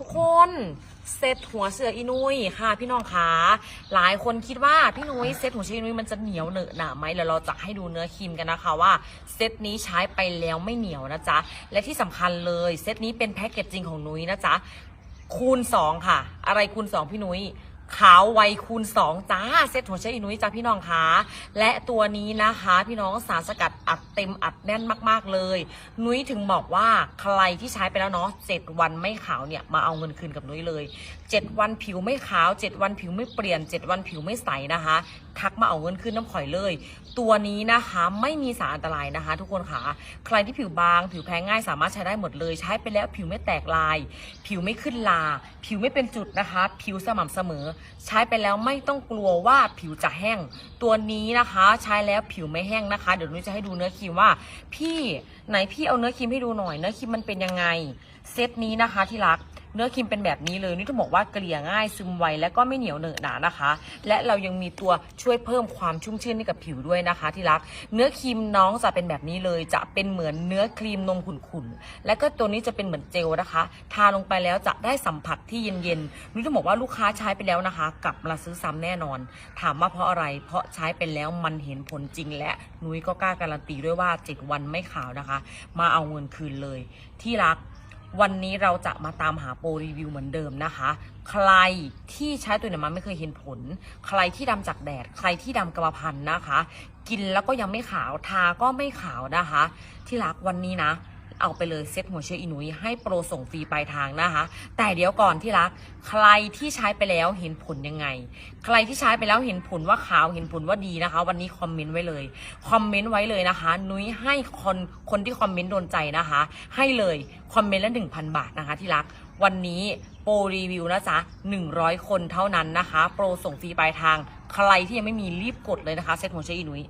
ทุกคนเซตหัวเสืออีนุยค่ะ พี่น้องขาหลายคนคิดว่าพี่นุ้ยเซตหัวเสืออีนุยมันจะเหนียวเหนอะหนาไหมแล้วเราจะให้ดูเนื้อครีมกันนะคะว่าเซตนี้ใช้ไปแล้วไม่เหนียวนะจ๊ะและที่สำคัญเลยเซตนี้เป็นแพ็กเกจจริงของนุ้ยนะจ๊ะคูณ 2 ค่ะ อะไรคูณ 2 พี่นุ้ย ขาวไวคูณ 2 จ้า เซตหัวเชออีนุ้ยจ้าพี่น้องคะและตัวนี้นะคะพี่น้องสารสกัดอัดเต็มอัดแน่นมากๆเลย นุ้ยถึงบอกว่าใครที่ใช้ไปแล้วเนาะเจ็ดวันไม่ขาวเนี่ยมาเอาเงินคืนกับนุ้ยเลยเจ็ดวันผิวไม่ขาวเจ็ดวันผิวไม่เปลี่ยนเจ็ดวันผิวไม่ใสนะคะ ทักมาเอาเงินคืนน้ำข่อยเลย ตัวนี้นะคะไม่มีสารอันตรายนะคะ ทุกคนค่ะใครที่ผิวบางผิวแพ้ง่ายสามารถใช้ได้หมดเลยใช้ไปแล้วผิวไม่แตกลาย ผิวไม่ขึ้นลา ผิวไม่เป็นจุดนะคะ ผิวสม่ำเสมอใช้ไปแล้วไม่ต้องกลัวว่าผิวจะแห้ง ตัวนี้นะคะ ใช้แล้วผิวไม่แห้งนะคะ เดี๋ยวนุ้ยจะให้ดูเนื้อครีมว่า พี่ไหนพี่เอาเนื้อครีมให้ดูหน่อย เนื้อครีมมันเป็นยังไง เซตนี้นะคะที่รัก เนื้อครีมเป็นแบบนี้เลยนี่ต้องบอกว่าเกลี่ยง่ายซึมไวและก็ไม่เหนียวเหนอะหนานะคะ และเรายังมีตัวช่วยเพิ่มความชุ่มชื่นให้กับผิวด้วยนะคะ ที่รัก เนื้อครีมน้องจะเป็นแบบนี้เลย จะเป็นเหมือนเนื้อครีมนมขุ่นๆและก็ตัวนี้จะเป็นเหมือนเจลนะคะ ทาลงไปแล้วจะได้สัมผัสที่เย็นๆนี่ต้องบอกว่าลูกค้าใช้ไปแล้วนะคะ กลับมาซื้อซ้ำแน่นอน ถามว่าเพราะอะไร เพราะใช้ไปแล้วมันเห็นผลจริงและนุ้ยก็กล้าการันตีด้วยว่า 7 วันไม่ขาวนะคะ มาเอาเงินคืนเลย ที่รัก วันนี้เราจะมาตามหาโปรรีวิวเหมือนเดิมนะคะ ใครที่ใช้ตัวไหนมาไม่เคยเห็นผล ใครที่ดำจากแดด ใครที่ดำกระพันนะคะ กินแล้วก็ยังไม่ขาว ทาก็ไม่ขาวนะคะ ที่รักวันนี้นะ เอาไปเลยเซ็ตหัวเชื้ออินุยให้โปรส่งฟรีปลายทางนะคะ แต่เดี๋ยวก่อนที่รัก ใครที่ใช้ไปแล้วเห็นผลยังไง ใครที่ใช้ไปแล้วเห็นผลว่าขาวเห็นผลว่าดีนะคะ วันนี้คอมเมนต์ไว้เลยคอมเมนต์ไว้เลยนะคะ นุ้ยให้คนคนที่คอมเมนต์โดนใจนะคะ ให้เลยคอมเมนต์ละ1,000 บาทนะคะ ที่รักวันนี้โปรรีวิวนะจ๊ะ100 คนเท่านั้นนะคะ โปรส่งฟรีปลายทาง ใครที่ยังไม่มีรีบกดเลยนะคะเซ็ตหัวเชื้ออินุย